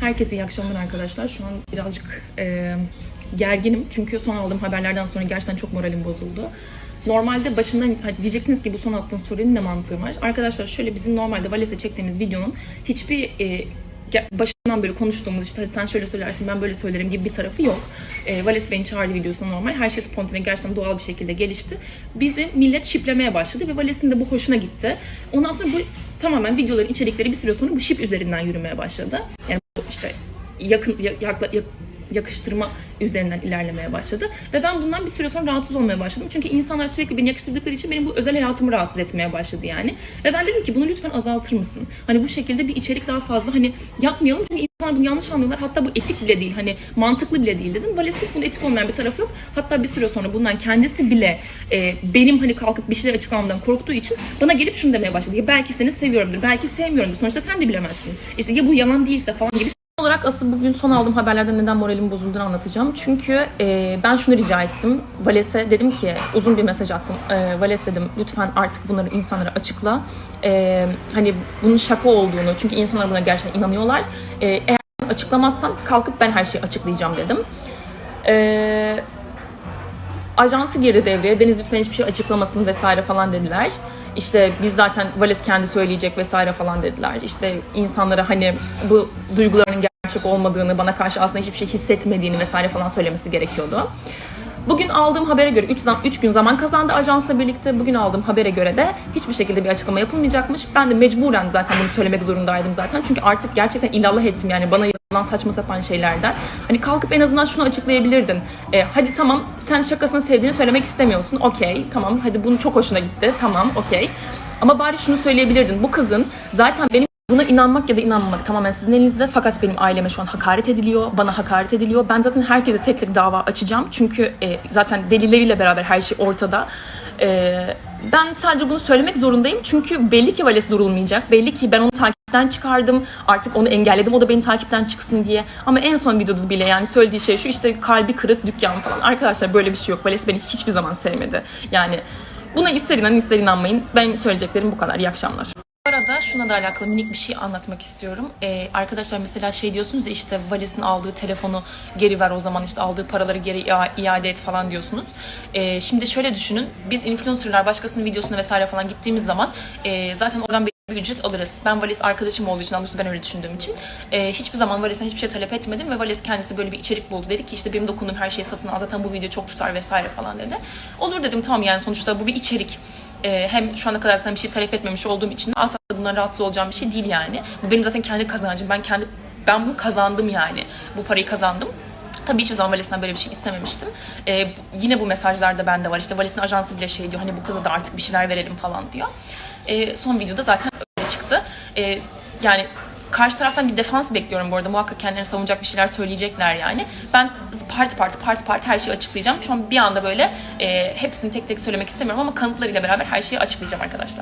Herkese iyi akşamlar arkadaşlar. Şu an birazcık e, gerginim. Çünkü son aldığım haberlerden sonra gerçekten çok moralim bozuldu. Normalde başından diyeceksiniz ki bu son attığın story'nin ne mantığı var? Arkadaşlar şöyle bizim normalde Vales'te çektiğimiz videonun hiçbir e, başından beri konuştuğumuz işte hadi sen şöyle söylersin ben böyle söylerim gibi bir tarafı yok. E, Vales beni çağırdı videosunda normal. Her şey spontane gerçekten doğal bir şekilde gelişti. Bizi millet şiplemeye başladı ve Vales'in de bu hoşuna gitti. Ondan sonra bu tamamen videoların içerikleri bir süre sonra bu şip üzerinden yürümeye başladı. Yani işte yakın ya- yakla, yak- yakıştırma üzerinden ilerlemeye başladı. Ve ben bundan bir süre sonra rahatsız olmaya başladım. Çünkü insanlar sürekli beni yakıştırdıkları için benim bu özel hayatımı rahatsız etmeye başladı yani. Ve ben dedim ki bunu lütfen azaltır mısın? Hani bu şekilde bir içerik daha fazla hani yapmayalım. Çünkü insanlar bunu yanlış anlıyorlar. Hatta bu etik bile değil. Hani mantıklı bile değil dedim. Vales'te bunun etik olmayan bir tarafı yok. Hatta bir süre sonra bundan kendisi bile e, benim hani kalkıp bir şeyler açıklamamdan korktuğu için bana gelip şunu demeye başladı. Ya belki seni seviyorumdur, belki sevmiyorumdur. Sonuçta sen de bilemezsin. İşte ya bu yalan değilse falan gibi asıl bugün son aldığım haberlerden neden moralim bozulduğunu anlatacağım. Çünkü e, ben şunu rica ettim. Vales'e dedim ki uzun bir mesaj attım. E, Vales dedim lütfen artık bunları insanlara açıkla. E, hani bunun şaka olduğunu çünkü insanlar buna gerçekten inanıyorlar. E, eğer açıklamazsan kalkıp ben her şeyi açıklayacağım dedim. E, ajansı girdi devreye. Deniz lütfen hiçbir şey açıklamasın vesaire falan dediler. İşte biz zaten Vales kendi söyleyecek vesaire falan dediler. İşte insanlara hani bu duygularının gerçek olmadığını, bana karşı aslında hiçbir şey hissetmediğini vesaire falan söylemesi gerekiyordu. Bugün aldığım habere göre 3 3 gün zaman kazandı ajansla birlikte. Bugün aldığım habere göre de hiçbir şekilde bir açıklama yapılmayacakmış. Ben de mecburen zaten bunu söylemek zorundaydım zaten. Çünkü artık gerçekten illallah ettim yani bana yapılan saçma sapan şeylerden. Hani kalkıp en azından şunu açıklayabilirdin. E, hadi tamam sen şakasını sevdiğini söylemek istemiyorsun. Okey tamam hadi bunun çok hoşuna gitti. Tamam okey. Ama bari şunu söyleyebilirdin. Bu kızın zaten benim Buna inanmak ya da inanmamak tamamen sizin elinizde. Fakat benim aileme şu an hakaret ediliyor. Bana hakaret ediliyor. Ben zaten herkese tek tek dava açacağım. Çünkü e, zaten delilleriyle beraber her şey ortada. E, ben sadece bunu söylemek zorundayım. Çünkü belli ki Vales durulmayacak. Belli ki ben onu takipten çıkardım. Artık onu engelledim. O da beni takipten çıksın diye. Ama en son videoda bile yani söylediği şey şu işte kalbi kırık dükkan falan. Arkadaşlar böyle bir şey yok. Vales beni hiçbir zaman sevmedi. Yani buna ister inanın ister inanmayın. Benim söyleyeceklerim bu kadar. İyi akşamlar. Arada şuna da alakalı minik bir şey anlatmak istiyorum. Ee, arkadaşlar mesela şey diyorsunuz ya işte Vales'in aldığı telefonu geri ver o zaman işte aldığı paraları geri ia- iade et falan diyorsunuz. Ee, şimdi şöyle düşünün biz influencerlar başkasının videosuna vesaire falan gittiğimiz zaman e, zaten oradan bir ücret alırız. Ben Vales arkadaşım olduğu için, daha ben öyle düşündüğüm için e, hiçbir zaman Vales'ten hiçbir şey talep etmedim ve Vales kendisi böyle bir içerik buldu. Dedi ki işte benim dokunduğum her şeyi satın al zaten bu video çok tutar vesaire falan dedi. Olur dedim tamam yani sonuçta bu bir içerik. E, hem şu ana kadar zaten bir şey talep etmemiş olduğum için asla bundan rahatsız olacağım bir şey değil yani. Bu benim zaten kendi kazancım. Ben kendi ben bunu kazandım yani. Bu parayı kazandım. Tabii hiçbir zaman Vales'ten böyle bir şey istememiştim. Ee, yine bu mesajlarda bende var. İşte Vales'in ajansı bile şey diyor hani bu kıza da artık bir şeyler verelim falan diyor. Ee, son videoda zaten öyle çıktı. Ee, yani karşı taraftan bir defans bekliyorum bu arada. Muhakkak kendilerini savunacak bir şeyler söyleyecekler yani. Ben parti parti parti parti her şeyi açıklayacağım. Şu an bir anda böyle e, hepsini tek tek söylemek istemiyorum ama kanıtlarıyla beraber her şeyi açıklayacağım arkadaşlar.